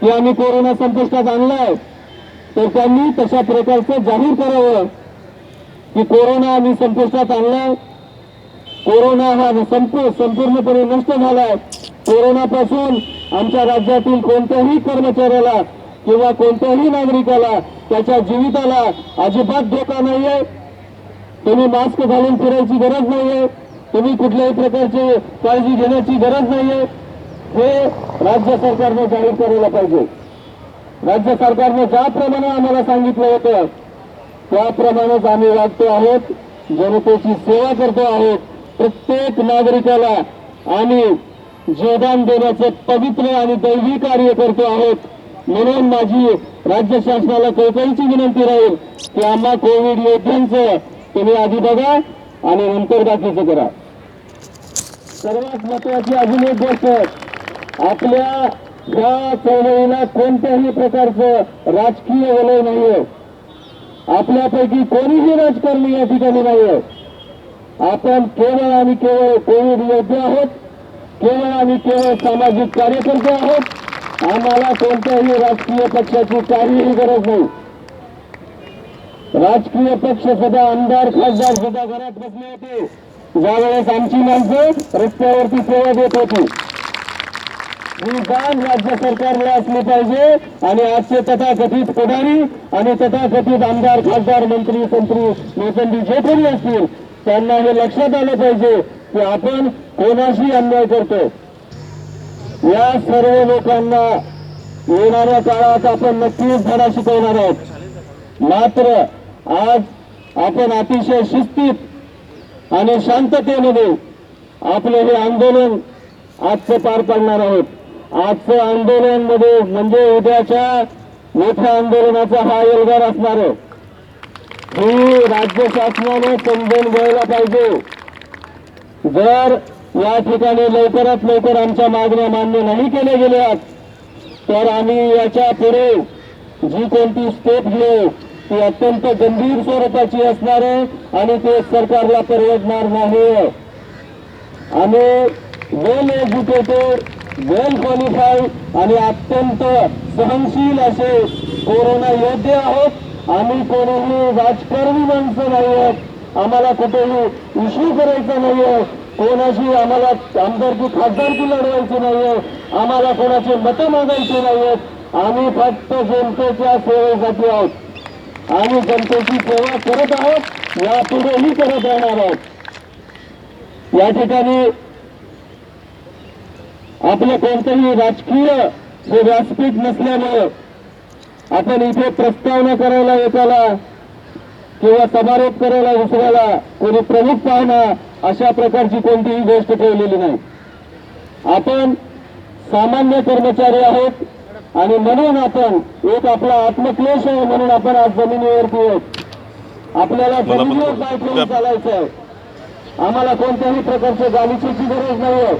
की आम्ही कोरोना संपुष्टात आणलाय. तर त्यांनी तशा प्रकारचं जाहीर करावं की कोरोना आम्ही संपुष्टात आणलाय. कोरोना हा संपू संपूर्णपणे नष्ट झालाय. कोरोनापासून आमच्या राज्यातील कोणत्याही कर्मचाऱ्याला किंवा कोणत्याही नागरिकाला त्याच्या जीविताला अजिबात धोका नाहीये. तुम्ही मास्क घालून फिरायची गरज नाहीये. तुम्ही कुठल्याही प्रकारची काळजी घेण्याची गरज नाहीये. हे राज्य सरकारने जाहीर करायला पाहिजे. राज्य सरकारने ज्याप्रमाणे आम्हाला सांगितलं होतं त्याप्रमाणेच आम्ही वागतो आहोत जनतेची सेवा करतो आहोत. प्रत्येक नागरिकाला आम्ही जीवदान देण्याचं पवित्र आणि दैवी कार्य करतो आहोत. म्हणून माझी राज्य शासनाला कोकणची विनंती राहील की आम्हा कोविड योद्ध्यांचं तुम्ही आधी बघा आणि नंतर बाकीचं करा. सर्वात महत्वाची अजून एक गोष्ट आपल्या या चळवळीला कोणत्याही प्रकारचं राजकीय वलय नाहीये. आपल्यापैकी कोणीही राजकारणी या ठिकाणी नाहीये. आपण केवळ आणि केवळ कोविड योद्धे आहोत. केवळ आणि केवळ सामाजिक कार्यकर्ते आहोत. आम्हाला कोणत्याही राजकीय पक्षाची काहीही गरज नाही. राजकीय पक्ष सुद्धा आमदार खासदार सुद्धा घरात बसले होते. ज्यावेळेस आमची माणसं रस्त्यावरती सेवा देत होती. ही काम राज्य सरकारला असली पाहिजे आणि आजचे तथाकथित पुढारी आणि तथाकथित आमदार खासदार मंत्री संत्री लोखंडी जे कोणी असतील त्यांना हे लक्षात आलं पाहिजे की आपण कोणाशी अन्याय करतो या सर्व लोकांना येणाऱ्या काळात आपण नक्कीच धडा शिकवणार आहोत. मात्र आज आपण अतिशय शिस्तीत आणि शांततेमध्ये आपलं हे आंदोलन आजचं पार पाडणार आहोत. आजचं आंदोलनमध्ये म्हणजे उद्याच्या मोठ्या आंदोलनाचा हा एल्गार असणार आहे. ही राज्य शासनाने समजून घ्यायला पाहिजे. जर या ठिकाणी लवकरात लवकर आमच्या मागण्या मान्य नाही केल्या गेल्या तर आम्ही याच्यापुढे जी कोणती स्टेप घेऊ ती अत्यंत गंभीर स्वरूपाची असणार आहे आणि ते सरकारला परवडणार नाही आम्ही वेल एज्युकेटेड वेल क्वालिफाईड आणि अत्यंत सहनशील असे कोरोना योद्धे आहोत. आम्ही कोणीही राजकारणी माणसं नाही आहोत आम्हाला कुठेही इश्यू करायचा नाहीये. कोणाशी आम्हाला आमदारकी खासदारकी लढवायची नाहीये. आम्हाला कोणाची मतं मागायची नाहीयेत आम्ही फक्त जनतेच्या सेवेसाठी आहोत. आम्ही जनतेची सेवा करत आहोत. यापुढेही करत राहणार आहोत. या ठिकाणी आपलं कोणतंही राजकीय हे व्यासपीठ नसल्यामुळे आपण इथे प्रस्तावना करायला एकाला किंवा समारोप करायला दुसऱ्याला कोणी प्रमुख पाहुणा अशा प्रकारची कोणतीही गोष्ट ठेवलेली नाही. आपण सामान्य कर्मचारी आहोत आणि म्हणून आपण एक आपला आत्मक्लेश आहे म्हणून आपण आज जमिनीवरती आहोत. आपल्याला जमिनीवर पाय ठेवून चालायचं आहे आम्हाला कोणत्याही प्रकारच्या गालिचेची गरज नाही आहे